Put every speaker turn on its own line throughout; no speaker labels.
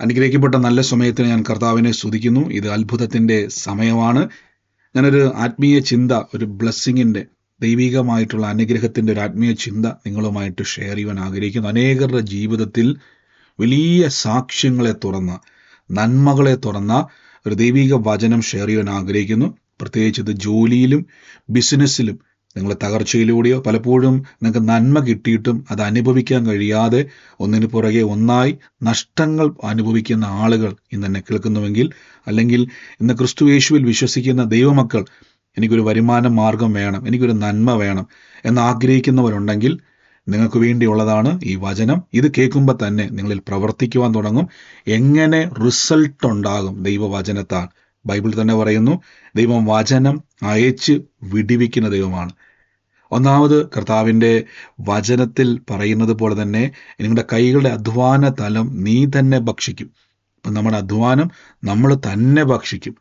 അനുഗ്രഹിക്കപ്പെട്ട നല്ല സമയത്തിന് ഞാൻ കർത്താവിനെ സ്തുതിക്കുന്നു. ഇത് അത്ഭുതത്തിന്റെ സമയമാണ്. ഞാനൊരു ആത്മീയ ചിന്ത ഒരു ബ്ലെസ്സിങ്ങിന്റെ ദൈവികമായിട്ടുള്ള അനുഗ്രഹത്തിന്റെ ഒരു ആത്മീയ ചിന്ത നിങ്ങളുമായിട്ട് ഷെയർ ചെയ്യുവാൻ ആഗ്രഹിക്കുന്നു. അനേകരുടെ ജീവിതത്തിൽ വലിയ സാക്ഷ്യങ്ങളെ തുറന്ന നന്മകളെ തുറന്ന ഒരു ദൈവിക വചനം ഷെയർ ചെയ്യാൻ ആഗ്രഹിക്കുന്നു. പ്രത്യേകിച്ച് ഇത് ജോലിയിലും ബിസിനസ്സിലും നിങ്ങൾ തകർച്ചയിലൂടെയോ പലപ്പോഴും നിങ്ങൾക്ക് നന്മ കിട്ടിയിട്ടും അത് അനുഭവിക്കാൻ കഴിയാതെ ഒന്നിനു പുറകെ ഒന്നായി നഷ്ടങ്ങൾ അനുഭവിക്കുന്ന ആളുകൾ ഇന്ന് എന്നെ കേൾക്കുന്നുവെങ്കിൽ അല്ലെങ്കിൽ ഇന്ന് ക്രിസ്തു യേശുവിൽ വിശ്വസിക്കുന്ന ദൈവമക്കൾ എനിക്കൊരു വരുമാന മാർഗം വേണം എനിക്കൊരു നന്മ വേണം എന്ന് ആഗ്രഹിക്കുന്നവരുണ്ടെങ്കിൽ നിങ്ങൾക്ക് വേണ്ടിയുള്ളതാണ് ഈ വചനം. ഇത് കേൾക്കുമ്പോൾ തന്നെ നിങ്ങളിൽ പ്രവർത്തിക്കുവാൻ തുടങ്ങും. എങ്ങനെ റിസൾട്ട് ഉണ്ടാകും ദൈവവചനത്താൽ? ബൈബിൾ തന്നെ പറയുന്നു ദൈവം വചനം അയച്ച് വിടിവിക്കുന്ന ദൈവമാണ്. ഒന്നാമത് കർത്താവിന്റെ വചനത്തിൽ പറയുന്നത് പോലെ തന്നെ നിങ്ങളുടെ കൈകളുടെ അധ്വാന തലം നീ തന്നെ ഭക്ഷിക്കും. അപ്പം നമ്മുടെ അധ്വാനം നമ്മൾ തന്നെ ഭക്ഷിക്കും.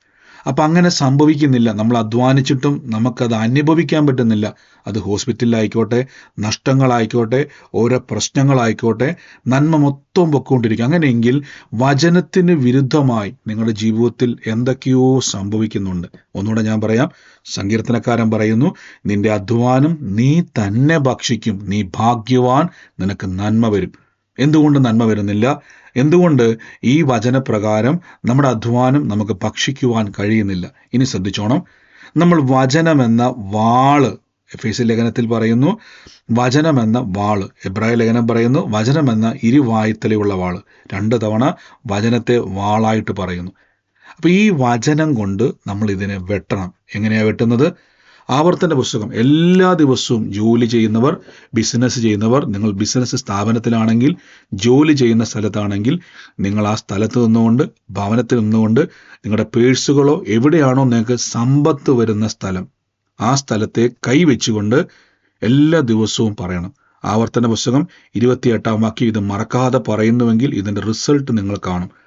അപ്പം അങ്ങനെ സംഭവിക്കുന്നില്ല. നമ്മൾ അധ്വാനിച്ചിട്ടും നമുക്കത് അനുഭവിക്കാൻ പറ്റുന്നില്ല. അത് ഹോസ്പിറ്റലിലായിക്കോട്ടെ നഷ്ടങ്ങളായിക്കോട്ടെ ഓരോ പ്രശ്നങ്ങളായിക്കോട്ടെ നന്മ മൊത്തം പൊക്കോണ്ടിരിക്കും. അങ്ങനെയെങ്കിൽ വചനത്തിന് വിരുദ്ധമായി നിങ്ങളുടെ ജീവിതത്തിൽ എന്തൊക്കെയോ സംഭവിക്കുന്നുണ്ട്. ഒന്നുകൂടെ ഞാൻ പറയാം. സങ്കീർത്തനക്കാരൻ പറയുന്നു നിന്റെ അധ്വാനം നീ തന്നെ ഭക്ഷിക്കും. നീ ഭാഗ്യവാൻ. നിനക്ക് നന്മ വരും. എന്തുകൊണ്ട് നന്മ വരുന്നില്ല? എന്തുകൊണ്ട് ഈ വചനപ്രകാരം നമ്മുടെ അധ്വാനം നമുക്ക് ഭക്ഷിക്കുവാൻ കഴിയുന്നില്ല? ഇനി ശ്രദ്ധിച്ചോണം. നമ്മൾ വചനമെന്ന വാൾ എഫ് എസ് ലേഖനത്തിൽ പറയുന്നു വചനമെന്ന വാൾ എബ്രായ ലേഖനം പറയുന്നു വചനമെന്ന ഇരുവായ്ത്തലയുള്ള വാൾ രണ്ട് തവണ വചനത്തെ വാളായിട്ട് പറയുന്നു. അപ്പോൾ ഈ വചനം കൊണ്ട് നമ്മൾ ഇതിനെ വെട്ടണം. എങ്ങനെയാണ് വെട്ടുന്നത്? ആവർത്തന പുസ്തകം. എല്ലാ ദിവസവും ജോലി ചെയ്യുന്നവർ ബിസിനസ് ചെയ്യുന്നവർ നിങ്ങൾ ബിസിനസ് സ്ഥാപനത്തിലാണെങ്കിൽ ജോലി ചെയ്യുന്ന സ്ഥലത്താണെങ്കിൽ നിങ്ങൾ ആ സ്ഥലത്ത് നിന്നുകൊണ്ട് ഭവനത്തിൽ നിന്നുകൊണ്ട് നിങ്ങളുടെ പേഴ്സുകളോ എവിടെയാണോ നിങ്ങൾക്ക് സമ്പത്ത് വരുന്ന സ്ഥലം ആ സ്ഥലത്തെ കൈവച്ചുകൊണ്ട് എല്ലാ ദിവസവും പറയണം. ആവർത്തന പുസ്തകം ഇരുപത്തിയെട്ടാം വാക്യം ഇത് മറക്കാതെ പറയുന്നുവെങ്കിൽ ഇതിന്റെ റിസൾട്ട് നിങ്ങൾ കാണും.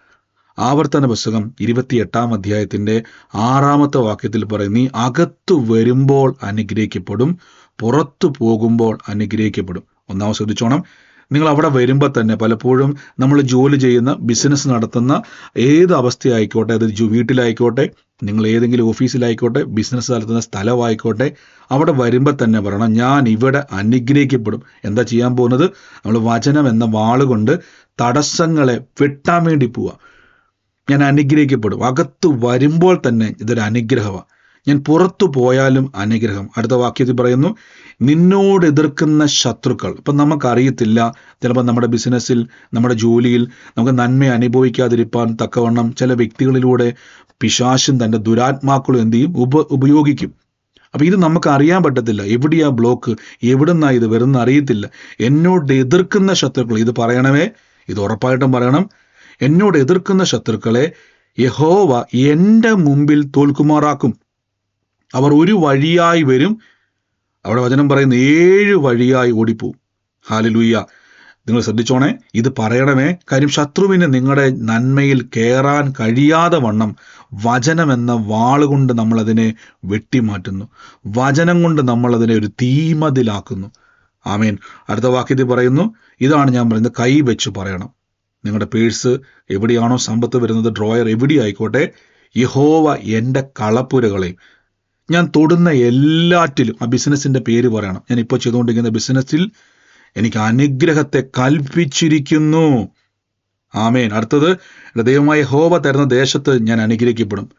ആവർത്തന പുസ്തകം ഇരുപത്തിയെട്ടാം അധ്യായത്തിന്റെ ആറാമത്തെ വാക്യത്തിൽ പറയും നീ അകത്തു വരുമ്പോൾ അനുഗ്രഹിക്കപ്പെടും പുറത്തു പോകുമ്പോൾ അനുഗ്രഹിക്കപ്പെടും. ഒന്നാമത് ശ്രദ്ധിച്ചോണം. നിങ്ങൾ അവിടെ വരുമ്പോൾ തന്നെ പലപ്പോഴും നമ്മൾ ജോലി ചെയ്യുന്ന ബിസിനസ് നടത്തുന്ന ഏത് അവസ്ഥയായിക്കോട്ടെ അത് വീട്ടിലായിക്കോട്ടെ നിങ്ങൾ ഏതെങ്കിലും ഓഫീസിലായിക്കോട്ടെ ബിസിനസ് നടത്തുന്ന സ്ഥലമായിക്കോട്ടെ അവിടെ വരുമ്പോൾ തന്നെ പറയണം ഞാൻ ഇവിടെ അനുഗ്രഹിക്കപ്പെടും. എന്താ ചെയ്യാൻ പോകുന്നത്? നമ്മൾ വചനം എന്ന വാളുകൊണ്ട് തടസ്സങ്ങളെ വെട്ടാൻ വേണ്ടി പോവുക ഞാൻ അനുഗ്രഹിക്കപ്പെടും. അകത്ത് വരുമ്പോൾ തന്നെ ഇതൊരു അനുഗ്രഹമാണ് ഞാൻ പുറത്തു പോയാലും അനുഗ്രഹം. അടുത്ത വാക്യത്തിൽ പറയുന്നു നിന്നോട് എതിർക്കുന്ന ശത്രുക്കൾ. ഇപ്പം നമുക്കറിയത്തില്ല ചിലപ്പോൾ നമ്മുടെ ബിസിനസ്സിൽ നമ്മുടെ ജോലിയിൽ നമുക്ക് നന്മ അനുഭവിക്കാതിരിപ്പാൻ തക്കവണ്ണം ചില വ്യക്തികളിലൂടെ പിശാശും തന്റെ ദുരാത്മാക്കളും എന്ത് ചെയ്യും? ഉപ ഉപയോഗിക്കും. അപ്പം ഇത് നമുക്ക് അറിയാൻ പറ്റത്തില്ല. എവിടെയാ ബ്ലോക്ക്? എവിടുന്നാ ഇത് വരുന്ന അറിയത്തില്ല. എന്നോട് എതിർക്കുന്ന ശത്രുക്കൾ ഇത് പറയണമേ ഇത് ഉറപ്പായിട്ടും പറയണം. എന്നോട് എതിർക്കുന്ന ശത്രുക്കളെ യഹോവ എന്റെ മുമ്പിൽ തോൽക്കുമാറാക്കും. അവർ ഒരു വഴിയായി വരും. അവിടെ വചനം പറയുന്ന ഏഴ് വഴിയായി ഓടിപ്പോവും. ഹാലലൂയ്യ നിങ്ങൾ ശ്രദ്ധിച്ചോണേ ഇത് പറയണമേ കാര്യം ശത്രുവിന് നിങ്ങളുടെ നന്മയിൽ കയറാൻ കഴിയാതെ വണ്ണം വചനം എന്ന വാളുകൊണ്ട് നമ്മളതിനെ വെട്ടിമാറ്റുന്നു. വചനം കൊണ്ട് നമ്മളതിനെ ഒരു തീമതിലാക്കുന്നു. ആമേൻ. അടുത്ത വാക്യത്തിൽ പറയുന്നു ഇതാണ് ഞാൻ പറയുന്നത് കൈ വെച്ച് പറയണം. നിങ്ങളുടെ പേഴ്സ് എവിടെയാണോ സമ്പത്ത് വരുന്നത് ഡ്രോയർ എവിടെ ആയിക്കോട്ടെ യഹോവ എന്റെ കളപ്പുരകളെയും ഞാൻ തൊടുന്ന എല്ലാറ്റിലും ആ ബിസിനസ്സിന്റെ പേര് പറയണം. ഞാൻ ഇപ്പോൾ ചെയ്തുകൊണ്ടിരിക്കുന്ന ബിസിനസ്സിൽ എനിക്ക് അനുഗ്രഹത്തെ കൽപ്പിച്ചിരിക്കുന്നു. ആമേൻ. അടുത്തത് ദൈവമായ ഹോവ തരുന്ന ദേശത്ത് ഞാൻ അനുഗ്രഹിക്കപ്പെടും.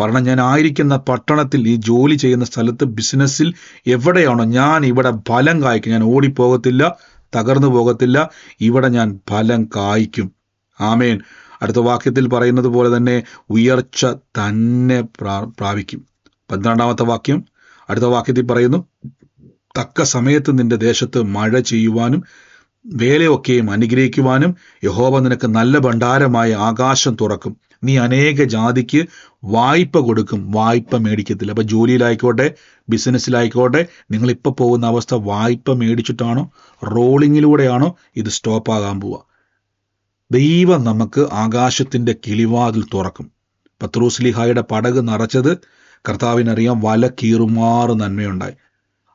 കാരണം ഞാൻ ആയിരിക്കുന്ന പട്ടണത്തിൽ ഈ ജോലി ചെയ്യുന്ന സ്ഥലത്ത് ബിസിനസ്സിൽ എവിടെയാണോ ഞാൻ ഇവിടെ ഫലം കായ്ക്കും. ഞാൻ ഓടിപ്പോകത്തില്ല. തകർന്നു പോകത്തില്ല. ഇവിടെ ഞാൻ ഫലം കായ്ക്കും. ആമേൻ. അടുത്ത വാക്യത്തിൽ പറയുന്നത് പോലെ തന്നെ ഉയർച്ച തന്നെ പ്രാ- പ്രാപിക്കും. പന്ത്രണ്ടാമത്തെ വാക്യം. അടുത്ത വാക്യത്തിൽ പറയുന്നു തക്ക സമയത്ത് നിന്റെ ദേശത്ത് മഴ ചെയ്യുവാനും വേലയൊക്കെയും അനുഗ്രഹിക്കുവാനും യഹോവ നിനക്ക് നല്ല ഭണ്ഡാരമായ ആകാശം തുറക്കും. നീ അനേക ജാതിക്ക് വായ്പ കൊടുക്കും. വായ്പ മേടിക്കത്തില്ല. അപ്പൊ ജോലിയിലായിക്കോട്ടെ ബിസിനസ്സിലായിക്കോട്ടെ നിങ്ങൾ ഇപ്പൊ പോകുന്ന അവസ്ഥ വായ്പ മേടിച്ചിട്ടാണോ റോളിങ്ങിലൂടെയാണോ ഇത് സ്റ്റോപ്പ് ആകാൻ പോവുക? ദൈവം നമുക്ക് ആകാശത്തിന്റെ കിളിവാതിൽ തുറക്കും. പത്രൂസ്ലിഹായുടെ പടക് നിറച്ചത് കർത്താവിനറിയാം വല കീറുമാറ് നന്മയുണ്ടായി.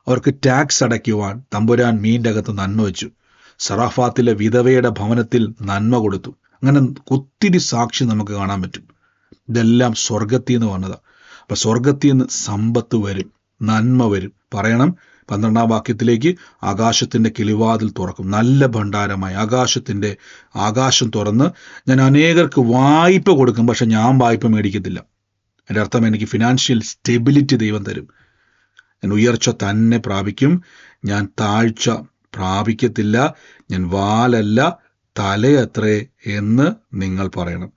അവർക്ക് ടാക്സ് അടയ്ക്കുവാൻ തമ്പുരാൻ മീന്റെ അകത്ത് നന്മ വെച്ചു. സറാഫാത്തിലെ വിധവയുടെ ഭവനത്തിൽ നന്മ കൊടുത്തു. അങ്ങനെ ഒത്തിരി സാക്ഷി നമുക്ക് കാണാൻ പറ്റും. ഇതെല്ലാം സ്വർഗത്തിൽ നിന്ന് വന്നതാണ് അപ്പം സ്വർഗത്തിൽ നിന്ന് സമ്പത്ത് വരും നന്മ വരും. പറയണം പന്ത്രണ്ടാം വാക്യത്തിലേക്ക് ആകാശത്തിന്റെ കിളിവാതിൽ തുറക്കും. നല്ല ഭണ്ഡാരമായി ആകാശത്തിന്റെ ആകാശം തുറന്ന് ഞാൻ അനേകർക്ക് വായ്പ കൊടുക്കും പക്ഷെ ഞാൻ വായ്പ മേടിക്കത്തില്ല. എന്റെ അർത്ഥം എനിക്ക് ഫിനാൻഷ്യൽ സ്റ്റെബിലിറ്റി ദൈവം തരും. ഞാൻ ഉയർച്ച തന്നെ പ്രാപിക്കും. ഞാൻ താഴ്ച പ്രാപിക്കത്തില്ല. ഞാൻ വാലല്ല. തലയത്രേ എന്ന് നിങ്ങൾ പറയണം.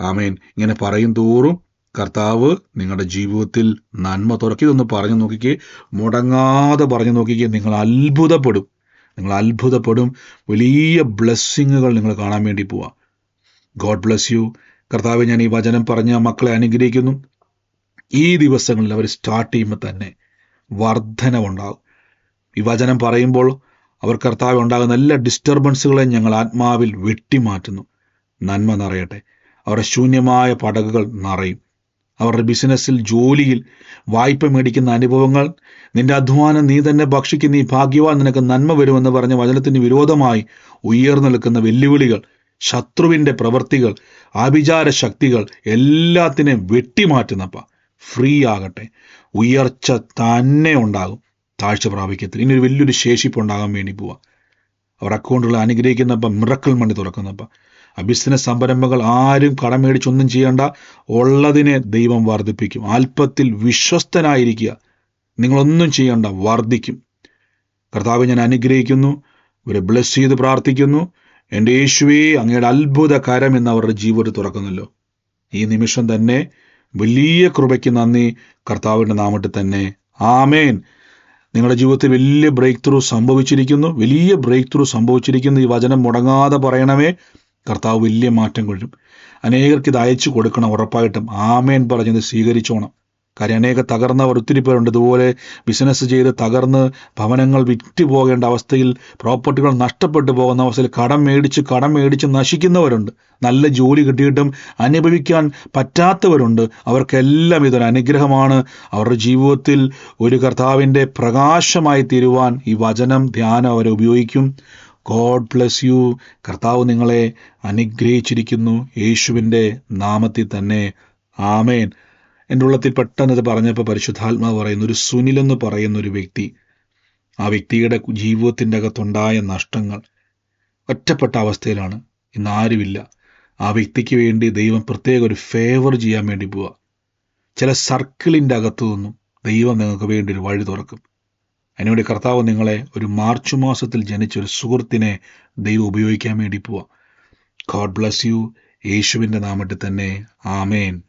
ആമേൻ. ഇങ്ങനെ പറയും തോറും കർത്താവ് നിങ്ങളുടെ ജീവിതത്തിൽ നന്മ തുറക്കി ഒന്ന് പറഞ്ഞു നോക്കിക്കേ. മുടങ്ങാതെ പറഞ്ഞു നോക്കിക്കേ. നിങ്ങൾ അത്ഭുതപ്പെടും. നിങ്ങൾ അത്ഭുതപ്പെടും. വലിയ ബ്ലെസ്സിങ്ങുകൾ നിങ്ങൾ കാണാൻ വേണ്ടി പോവാം. God bless you. കർത്താവ് ഞാൻ ഈ വചനം പറഞ്ഞ മക്കളെ അനുഗ്രഹിക്കുന്നു. ഈ ദിവസങ്ങളിൽ അവർ സ്റ്റാർട്ട് ചെയ്യുമ്പോൾ തന്നെ വർധനവുണ്ടാകും. ഈ വചനം പറയുമ്പോൾ അവർ കർത്താവ് ഉണ്ടാകുന്ന എല്ലാ ഡിസ്റ്റർബൻസുകളെയും ഞങ്ങൾ ആത്മാവിൽ വെട്ടിമാറ്റുന്നു. നന്മ നിറയട്ടെ. അവരുടെ ശൂന്യമായ പടകുകൾ നിറയും. അവരുടെ ബിസിനസ്സിൽ ജോലിയിൽ വായ്പ മേടിക്കുന്ന അനുഭവങ്ങൾ നിന്റെ അധ്വാനം നീ തന്നെ ഭക്ഷിക്കുന്ന ഈ ഭാഗ്യവാൻ നിനക്ക് നന്മ വരുമെന്ന് പറഞ്ഞ വചനത്തിന് വിരോധമായി ഉയർന്നു നിൽക്കുന്ന വെല്ലുവിളികൾ ശത്രുവിന്റെ പ്രവൃത്തികൾ ആഭിചാര ശക്തികൾ എല്ലാത്തിനെയും വെട്ടിമാറ്റുന്നപ്പ. ഫ്രീ ആകട്ടെ. ഉയർച്ച തന്നെ ഉണ്ടാകും. താഴ്ച പ്രാപിക്കത്തില്ല ഇനി ഒരു വലിയൊരു ശേഷിപ്പ് ഉണ്ടാകാൻ വേണ്ടി പോവുക അവർ അക്കൗണ്ടുകൾ അനുഗ്രഹിക്കുന്നപ്പം മിറക്കൽ മണി തുറക്കുന്നപ്പം. ആ ബിസിനസ് സംരംഭങ്ങൾ ആരും കടം മേടിച്ചൊന്നും ചെയ്യേണ്ട. ഉള്ളതിനെ ദൈവം വർദ്ധിപ്പിക്കും. അല്പത്തിൽ വിശ്വസ്തനായിരിക്കുക. നിങ്ങളൊന്നും ചെയ്യേണ്ട വർദ്ധിക്കും. കർത്താവ് ഞാൻ അനുഗ്രഹിക്കുന്നു. ഇവരെ ബ്ലസ് ചെയ്ത് പ്രാർത്ഥിക്കുന്നു. എന്റെ യേശുവേ അങ്ങയുടെ അത്ഭുത കരം എന്ന് അവരുടെ ജീവിതത്തിൽ തുറക്കുന്നല്ലോ. ഈ നിമിഷം തന്നെ വലിയ കൃപയ്ക്ക് നന്ദി. കർത്താവിന്റെ നാമത്തിൽ തന്നെ. ആമേൻ. നിങ്ങളുടെ ജീവിതത്തിൽ വലിയ ബ്രേക്ക് ത്രൂ സംഭവിച്ചിരിക്കുന്നു. വലിയ ബ്രേക്ക് ത്രൂ സംഭവിച്ചിരിക്കുന്നു. ഈ വചനം മുടങ്ങാതെ പറയണമേ. കർത്താവ് വലിയ മാറ്റം കൊള്ളും അനേകർക്ക് ഇത് അയച്ചു കൊടുക്കണം ഉറപ്പായിട്ടും. ആമേൻ പറഞ്ഞത് സ്വീകരിച്ചോണം. കാര്യം അനേക തകർന്നവർ ഒത്തിരി പേരുണ്ട്. ഇതുപോലെ ബിസിനസ് ചെയ്ത് തകർന്ന് ഭവനങ്ങൾ വിറ്റ് പോകേണ്ട അവസ്ഥയിൽ പ്രോപ്പർട്ടികൾ നഷ്ടപ്പെട്ടു പോകുന്ന അവസ്ഥയിൽ കടം മേടിച്ച് കടം മേടിച്ച് നശിക്കുന്നവരുണ്ട്. നല്ല ജോലി കിട്ടിയിട്ടും അനുഭവിക്കാൻ പറ്റാത്തവരുണ്ട്. അവർക്കെല്ലാം ഇതൊരു അനുഗ്രഹമാണ്. അവരുടെ ജീവിതത്തിൽ ഒരു കർത്താവിന്റെ പ്രകാശമായി തീരുവാൻ ഈ വചനം ധ്യാനം അവരെ ഉപയോഗിക്കും. ഗോഡ് ബ്ലസ് യു കർത്താവ് നിങ്ങളെ അനുഗ്രഹിച്ചിരിക്കുന്നു. യേശുവിന്റെ നാമത്തിൽ തന്നെ. ആമേൻ. എന്റെ ഉള്ളത്തിൽ പെട്ടെന്ന് അത് പറഞ്ഞപ്പോൾ പരിശുദ്ധാത്മാവ് പറയുന്ന ഒരു സുനിൽ എന്ന് പറയുന്ന ഒരു വ്യക്തി ആ വ്യക്തിയുടെ ജീവിതത്തിന്റെ അകത്തുണ്ടായ നഷ്ടങ്ങൾ ഒറ്റപ്പെട്ട അവസ്ഥയിലാണ്. ഇന്ന് ആരുമില്ല. ആ വ്യക്തിക്ക് വേണ്ടി ദൈവം പ്രത്യേക ഒരു ഫേവർ ചെയ്യാൻ വേണ്ടി പോവുക ചില സർക്കിളിന്റെ അകത്തു നിന്നും ദൈവം നിങ്ങൾക്ക് വേണ്ടി ഒരു വഴി തുറക്കും. അതിനുവേണ്ടി കർത്താവ് നിങ്ങളെ ഒരു മാർച്ച് മാസത്തിൽ ജനിച്ച ഒരു സുഹൃത്തിനെ ദൈവം ഉപയോഗിക്കാൻ വേണ്ടി പോവാം. ഗോഡ് ബ്ലസ് യു യേശുവിന്റെ നാമത്തിൽ തന്നെ. ആമേൻ.